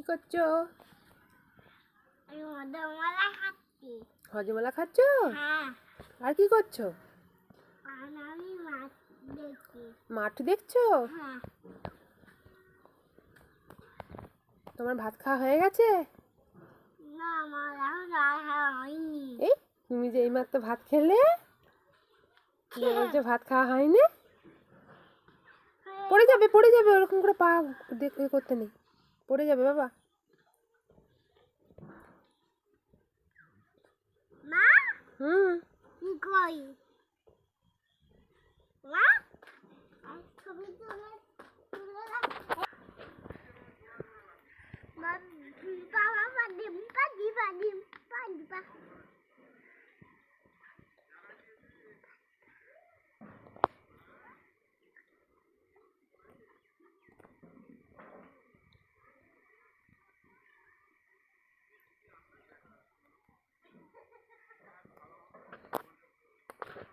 কি করছ? হজমলা খাচ্ছ। হ্যাঁ। আর কি করছ? মাঠ দেখছ? হ্যাঁ। তোমার ভাত খাওয়া হয়ে গেছে? এই তুমি যে এইমাত্র ভাত খেলে? তুমি বলছো ভাত খাওয়া হয়নি? পড়ে যাবে পড়ে যাবে ওরকম করে পা দেখ করতে নেই। পড়ে যাবে বাবা। মা? হুম।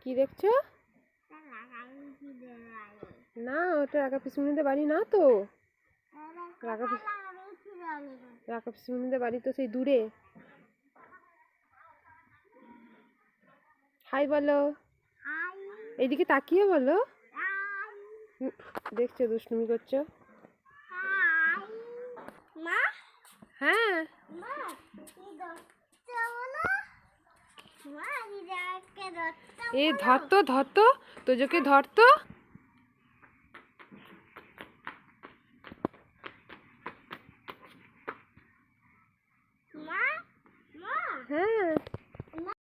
কি দেখছ? না ওটা রাখা পিসুমিনিদের বাড়ি না তো? রাখা রাখা পিসুমিনিদের বাড়ি তো সেই দূরে। হাই বলো। এইদিকে তাকিয়ে বলো। দেখছ দুষ্টুমি করছ। হ্যাঁ। এ ধরতো ধরতো তোজোকে ধরতো হ্যাঁ।